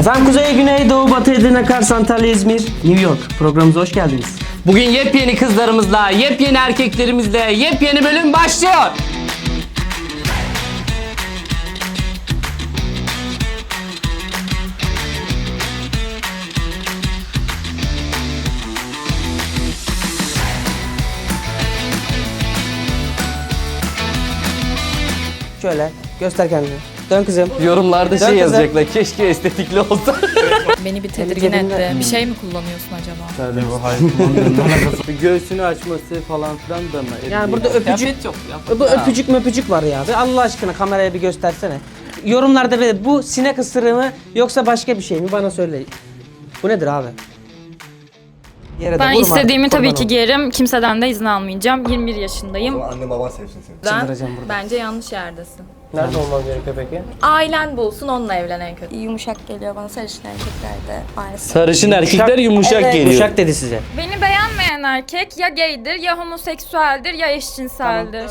Efendim Kuzey, Güney, Doğu, Batı, Edirne, Kars, Antalya, İzmir, New York. Programımıza hoş geldiniz. Bugün yepyeni kızlarımızla, yepyeni erkeklerimizle, yepyeni bölüm başlıyor. Şöyle göster kendini. Dön kızım. Yorumlarda Dön şey kızım. yazacaklar. Keşke estetikli olsa. Beni bir tedirgin cebimde- etti. Bir şey mi kullanıyorsun acaba? Göğsünü açması falan filan da mı? Yani burada öpücük- yok ya. Bu öpücük möpücük var ya. Bir Allah aşkına kameraya bir göstersene. Yorumlarda böyle bu sinek ısırığı mı yoksa başka bir şey mi bana söyle. Bu nedir abi? Yere de Ben vurma, istediğimi tabii kurban ki ol. giyerim. Kimseden de izin almayacağım. 21 yaşındayım. Anne baban sevsin seni. Çıldıracağım burada. Bence yanlış yerdesin. Nerede olmam gerekiyor peki? Ailen bulsun onunla evlen en kötü. yumuşak geliyor bana sarışın erkeklerde maalesef. Sarışın erkekler yumuşak Evet. geliyor. Uşak dedi size. Beni beğenmeyen erkek ya gaydir ya homoseksüeldir ya eşcinseldir.